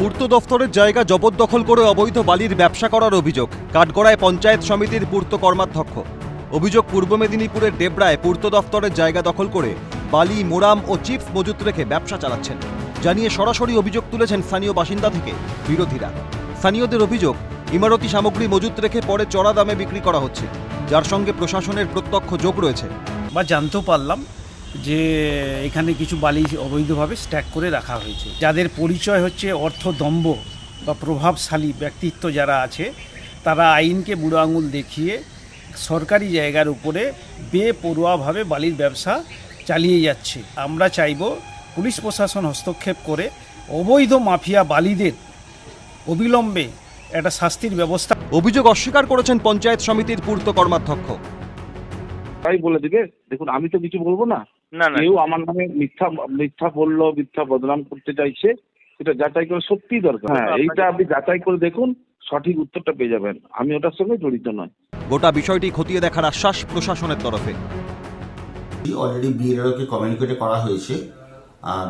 পূর্ত দফতরের জায়গা জবরদখল করে অবৈধ বালির ব্যবসা করার অভিযোগ। কাঠগড়ায় পঞ্চায়েত সমিতির পূর্ত কর্মাধ্যক্ষ। অভিযোগ পূর্ব মেদিনীপুরের ডেবরায় পূর্ত দফতরের জায়গা দখল করে বালি, মোরাম ও চিপস মজুত রেখে ব্যবসা চালাচ্ছেন। জানিয়ে সরাসরি অভিযোগ তুলেছেন স্থানীয় বাসিন্দা থেকে বিরোধীরা। স্থানীয়দের অভিযোগ, ইমারতি সামগ্রী মজুত রেখে পরে চড়া দামে বিক্রি করা হচ্ছে। যার সঙ্গে প্রশাসনের প্রত্যক্ষ যোগ রয়েছে। বা জানতেও পারলাম। যে এখানে কিছু বালি অবৈধভাবে স্ট্যাক করে রাখা হয়েছে। যাদের পরিচয় হচ্ছে অর্থদম্ভ বা প্রভাবশালী ব্যক্তিত্ব যারা আছে, তারা আইনকে বুড়ো আঙুল দেখিয়ে সরকারি জায়গার উপরে বেপরোয়াভাবে বালির ব্যবসা চালিয়ে যাচ্ছে। আমরা চাইব পুলিশ প্রশাসন হস্তক্ষেপ করে অবৈধ মাফিয়া বালিদের অবিলম্বে একটা শাস্তির ব্যবস্থা অভিযোগ অস্বীকার করেছেন পঞ্চায়েত সমিতির পূর্ত কর্মাধ্যক্ষ। তাই বলে দিবে দেখুন আমি তো কিছু বলব না। না না। কেউ আমার নামে মিথ্যা মিথ্যা বলল মিথ্যা বদনাম করতে চাইছে এটা যাচাই করে সত্যি দরকার। হ্যাঁ এইটা আপনি যাচাই করে দেখুন সঠিক উত্তরটা পেয়ে যাবেন। আমি ওটার সঙ্গে জড়িত নয়। গোটা বিষয়টি খতিয়ে দেখার আশ্বাস প্রশাসনের তরফে। অলরেডি বিএলওকে কমিউনিকেট করা হয়েছে।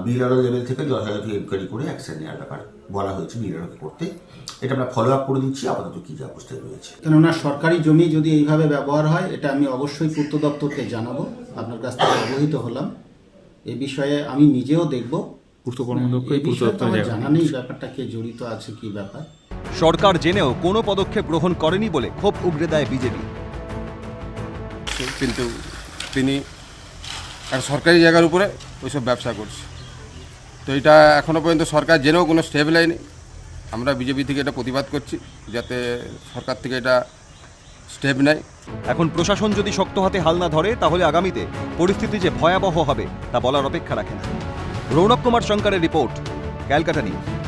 বিএলআরও লেভেল থেকে যথাযথ এনকোয়ারি করে অ্যাকশন নেওয়ার ব্যাপার বলা হয়েছে বিএলআরওকে করতে। এটা আমরা ফলো আপ করে দিচ্ছি আপাতত কী যা অবস্থায় রয়েছে কেননা সরকারি জমি যদি এইভাবে ব্যবহার হয় এটা আমি অবশ্যই পূর্ত দপ্তরকে জানাব। আপনার কাছ থেকে অবহিত হলাম। এ বিষয়ে আমি নিজেও দেখব। পূর্ত জানা নেই ব্যাপারটা কে জড়িত আছে কি ব্যাপার। সরকার জেনেও কোনো পদক্ষেপ গ্রহণ করেনি বলে ক্ষোভ উগড়ে দেয় বিজেপি। কিন্তু তিনি সরকারি জায়গার উপরে ওইসব ব্যবসা করছে। তো এটা এখনও পর্যন্ত সরকার জেনেও কোনো স্টেপ নেয়নি। আমরা বিজেপি থেকে এটা প্রতিবাদ করছি, যাতে সরকার থেকে এটা স্টেপ নেয়। এখন প্রশাসন যদি শক্ত হাতে হাল না ধরে, তাহলে আগামীতে পরিস্থিতি যে ভয়াবহ হবে, তা বলার অপেক্ষা রাখে না। রৌনক কুমার শঙ্করের রিপোর্ট, ক্যালকাটা নিউজ।